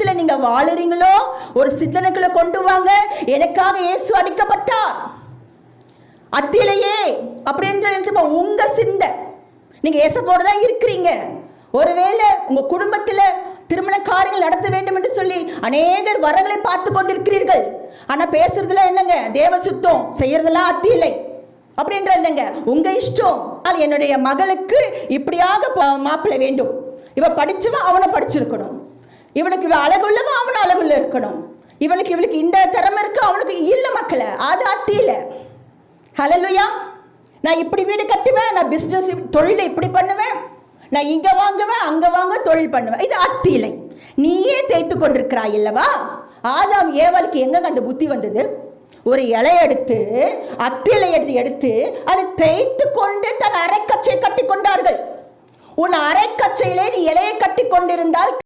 குடும்பத்தில் நீங்க வாழறீங்களோ? ஒரு சித்தனுக்குள்ள கொண்டு வாங்க. எனக்காக இயேசு அடிக்கப்பட்டார். அத்திலேயே அப்படின்னு உங்க சிந்தை. நீங்க இயேசப்போடு தான் இருக்கிறீங்க. ஒருவேளை உங்க குடும்பத்துல திருமண காரியங்கள் நடத்த வேண்டும் என்று சொல்லி அநேகர் வரங்களை பார்த்து கொண்டிருக்கிறீர்கள். ஆனா பேசுறதுல என்னங்க? தேவ சுத்தம். செய்யறதெல்லாம் அத்தியிலை. அப்படின்ற என்னங்க? உங்க இஷ்டம். ஆனால் என்னுடைய மகளுக்கு இப்படியாக மாப்பிள்ளை வேண்டும். இவ படிச்சவன் அவனை படிச்சிருக்கணும். இவனுக்கு இவ அழகுள்ளவன் அவனும் அழகுள்ள இருக்கணும். இவனுக்கு இவளுக்கு இந்த திறமை இருக்கு அவனுக்கு இல்லை மக்களை. அது அத்தியில. ஹலலுயா நான் இப்படி வீடு கட்டுவேன் நான் பிஸ்னஸ் தொழிலை இப்படி பண்ணுவேன். நான் இங்க வாங்குவேன் அங்க வாங்க தொழில் பண்ணுவேன். இது அத்தியிலை. நீயே தேய்த்து கொண்டிருக்கிறாய் அல்லவா? ஆதாம் ஏவாளுக்கு எங்கங்க அந்த புத்தி வந்தது? ஒரு இலை எடுத்து அத்திலை எடுத்து எடுத்து அதை தேய்த்து கொண்டு தன் அரைக்கச்சை கட்டி கொண்டார்கள். உன் அரைக்கச்சையிலே நீ இலையை கட்டி கொண்டிருந்தால்